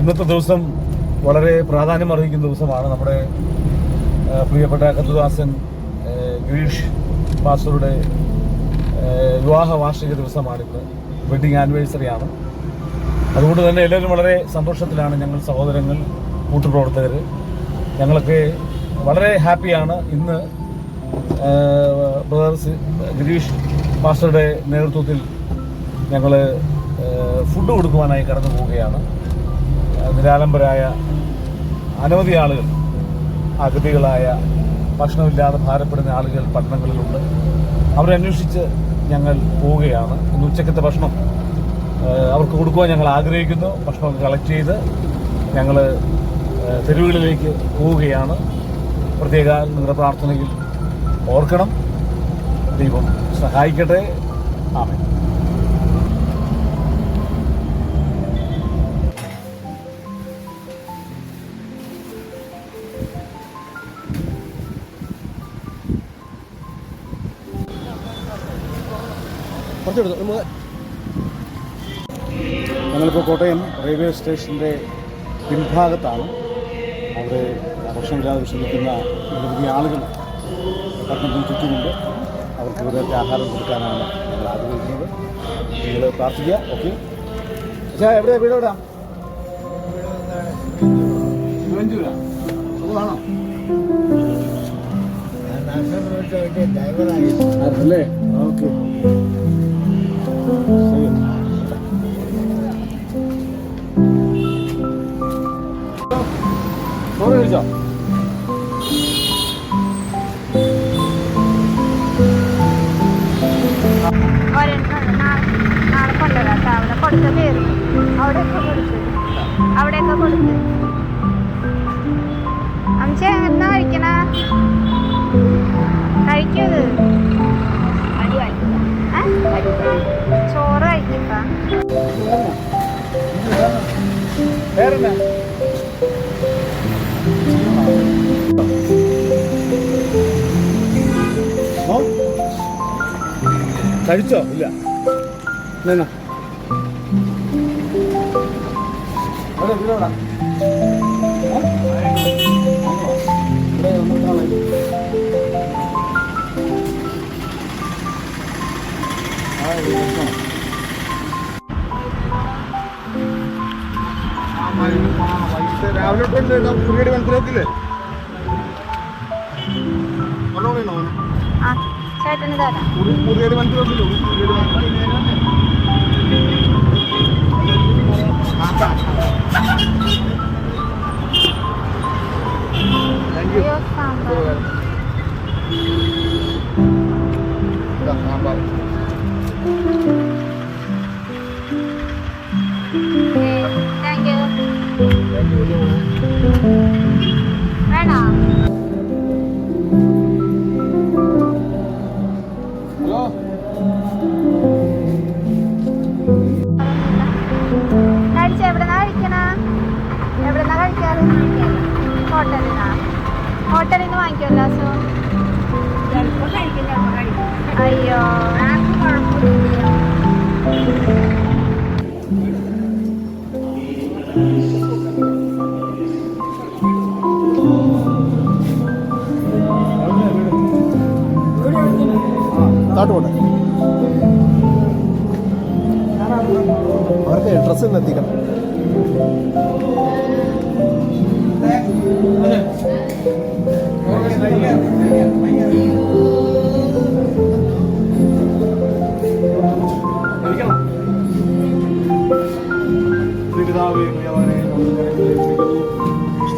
ഇന്നത്തെ ദിവസം വളരെ പ്രാധാന്യം അർഹിക്കുന്ന ദിവസമാണ് നമ്മുടെ പ്രിയപ്പെട്ട കത്തുദാസൻ ഗിരീഷ് പാസ്റ്ററുടെ വിവാഹ വാർഷിക ദിവസമാണിന്ന് വെഡിങ് ആനിവേഴ്സറിയാണ് അതുകൊണ്ട് തന്നെ എല്ലാവരും വളരെ സന്തോഷത്തിലാണ് ഞങ്ങൾ സഹോദരങ്ങൾ കൂട്ടുപ്രവർത്തകർ ഞങ്ങളൊക്കെ വളരെ ഹാപ്പിയാണ് ഇന്ന് ബ്രദേഴ്സ് ഗിരീഷ് മാസ്റ്ററുടെ നേതൃത്വത്തിൽ ഞങ്ങൾ ഫുഡ് കൊടുക്കുവാനായി കടന്നു പോവുകയാണ്. നിരാലംബരായ അനവധി ആളുകൾ അഗതികളായ ഭക്ഷണമില്ലാതെ ഭാരപ്പെടുന്ന ആളുകൾ പട്ടണങ്ങളിലുണ്ട്. അവരെ അന്വേഷിച്ച് ഞങ്ങൾ പോവുകയാണ്. ഇന്ന് ഉച്ചക്കത്തെ ഭക്ഷണം അവർക്ക് കൊടുക്കുവാൻ ഞങ്ങൾ ആഗ്രഹിക്കുന്നു. ഭക്ഷണം കളക്ട് ചെയ്ത് ഞങ്ങൾ തെരുവുകളിലേക്ക് പോവുകയാണ്. പ്രത്യേക നിങ്ങളുടെ പ്രാർത്ഥനയിൽ ഓർക്കണം. ദൈവം സഹായിക്കട്ടെ. ആമേ കുറച്ചെടുത്തു നമുക്ക് ഞങ്ങളിപ്പോൾ കോട്ടയം റെയിൽവേ സ്റ്റേഷന്റെ പിൻഭാഗത്താണ് അവിടെ ഭക്ഷണമില്ലാതെ ശ്രമിക്കുന്ന നിരവധി ആളുകൾ പട്ടണത്തിന് ചുറ്റുമുണ്ട്. അവർക്ക് ഇവിടുത്തെ ആഹാരം കൊടുക്കാനാണ് ഞങ്ങൾ ആഗ്രഹിക്കുന്നത്. നിങ്ങൾ പ്രാർത്ഥിക്കുക ഓക്കെ? അച്ഛാ എവിടെ വീട് എവിടാ? തിരുവഞ്ചൂരാ സുഖമാണോ? അതല്ലേ ഓക്കെ. കൊടുത്ത പേര് അവിടെയൊക്കെ കൊടുത്ത് അംശ എന്നാ കഴിക്കണ കഴിക്കത് ചോറ് കഴിക്കട്ടാ പേരെന്നാ കഴിച്ചോ? ഇല്ല. രാവിലെ പുതിയൊരു മനസ്സിലാക്കില്ലേ ചേട്ടന് തരാം. താങ്ക് യു വേണോ? അയ്യോ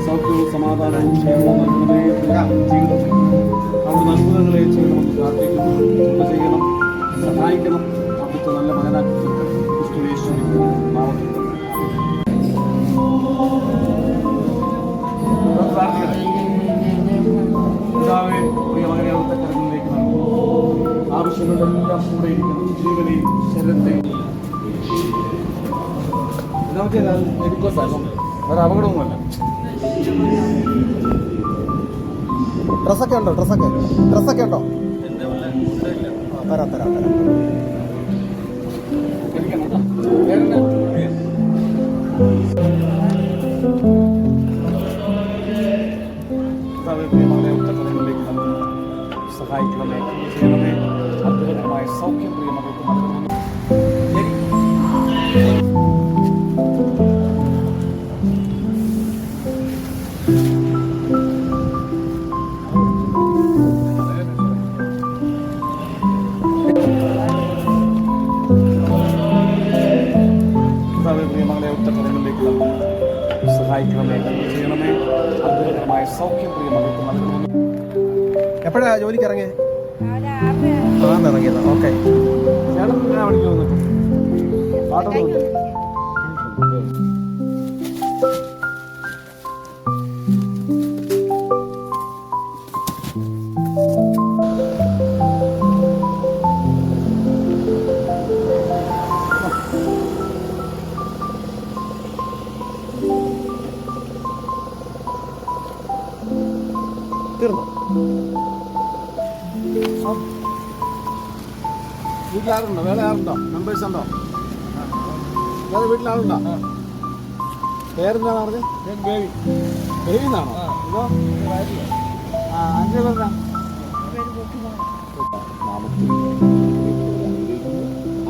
സൗഖ്യവും സമാധാനവും നൽകണമേ ജീവിതത്തിൽ അവിടുന്ന് അത്ഭുതങ്ങളെ ചെയ്ത് നമുക്ക് പ്രാർത്ഥിക്കുന്നു ചെയ്യണം സഹായിക്കണം അവിടുത്തെ നല്ല ആവശ്യങ്ങളെല്ലാം കൂടെ ജീവനെയും ശരീരത്തെയും അപകടമൊന്നുമല്ല ഡ്രസ്സൊക്കെ ഉണ്ടോ ഡ്രസ്സൊക്കെ ഡ്രസ്സൊക്കെ ഉണ്ടോ തരാം തരാം തരാം സൗഖ്യം പ്രിയ മകൾക്ക് നൽകണമെന്ന് കർത്താവേ, പ്രിയമകളെ ഉത്തരങ്ങളിലേക്ക് നൽകി സഹായിക്കണമേ ചെയ്യണമേ അത്ഭുതകരമായ സൗഖ്യം പ്രിയ മകൾക്ക് നൽകണമെന്ന് എപ്പോഴാ ജോലിക്ക് ഇറങ്ങിയേ അവിടെ ആറ് ആന്ന് ഇറങ്ങിയത്. ഓക്കെ? തീർന്നു? വീട്ടിലാരുണ്ടോ? വേറെ ആരുണ്ടോ? മെമ്പേഴ്സ് ഉണ്ടോ? വേറെ പേരെന്താണ് പറഞ്ഞത് ബേബി. ബേബി ഇതോ?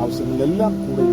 ആവശ്യങ്ങളിലെല്ലാം കൂടെ